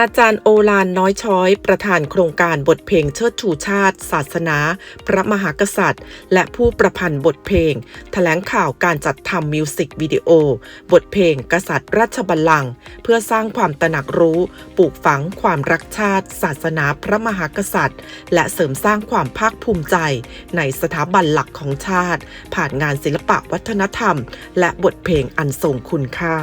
อาจารย์โอลานน้อยช้อย ประธานโครงการบทเพลงเชิดชูชาติ ศาสนา พระมหากษัตริย์ และผู้ประพันธ์บทเพลงแถลงข่าวการจัดทำมิวสิกวิดีโอ บทเพลงกษัตริย์ราชบัลลังก์เพื่อสร้างความตระหนักรู้ ปลูกฝังความรักชาติ ศาสนาพระมหากษัตริย์ และเสริมสร้างความภาคภูมิใจ ในสถาบันหลักของชาติ ผ่านงานศิลปะวัฒนธรรม และบทเพลงอันทรงคุณค่า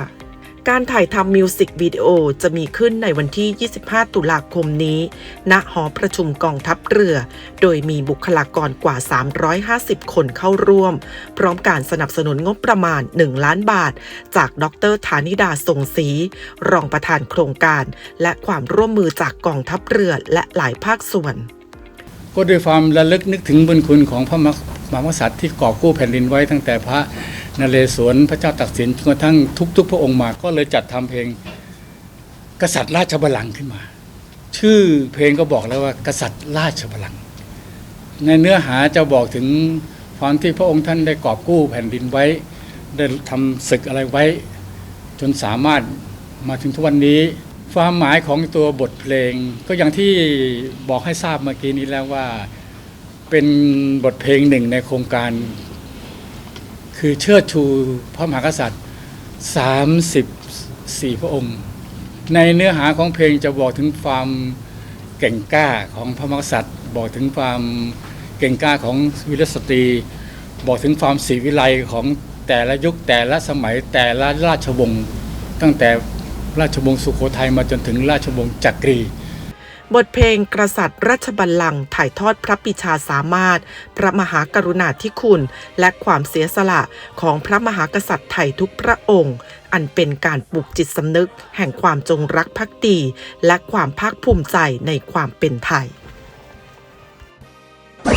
การถ่ายทำมิวสิกวิดีโอจะมีขึ้นในวันที่ 25 ตุลาคมนี้ ณ หอประชุมกองทัพเรือ โดยมีบุคลากรกว่า 350 คนเข้าร่วม พร้อมการสนับสนุนงบประมาณ 1 ล้านบาท จากดรธานิดาทรงศรีรองประธานโครงการ และความร่วมมือจากกองทัพเรือและหลายภาคส่วน ก็ด้วยความระลึกนึกถึงบุญคุณของพระม หากษัตริย์ที่กอบกู้แผ่นดินไว้ตั้งแต่พระนเรศวรพระเจ้าตากสินจนกระทั่งทุก ๆ พระองค์มาก็เลยจัดทำเพลงกษัตริย์ราชบัลลังก์ขึ้นมา ชื่อเพลงก็บอกแล้วว่า กษัตริย์ราชบัลลังก์ในเนื้อหาจะบอกถึงความที่พระองค์ท่านได้กอบกู้แผ่นดินไว้ ได้ทำศึกอะไรไว้ จนสามารถมาถึงทุกวันนี้ ความหมายของตัวบทเพลงก็อย่างที่บอกให้ทราบเมื่อกี้นี้แล้วว่า เป็นบทเพลงหนึ่งในโครงการ คือเชิดชูพระมหากษัตริย์ 34 พระองค์ ในเนื้อหาของเพลงจะบอกถึงความเก่งกล้าของพระมหากษัตริย์ บอกถึงความเก่งกล้าของวิรสตรี บอกถึงความศรีวิไลของแต่ละยุคแต่ละสมัยแต่ละราชวงศ์ตั้งแต่ราชวงศ์สุโขทัยมาจนถึงราชวงศ์จักรี บทเพลงกษัตริย์ราชบัลลังก์ถ่ายทอดพระปิชาสามารถ พระมหากรุณาธิคุณ และความเสียสละของพระมหากษัตริย์ไทยทุกพระองค์ อันเป็นการปลุกจิตสำนึก แห่งความจงรักภักดี และความภาคภูมิใจในความเป็นไทย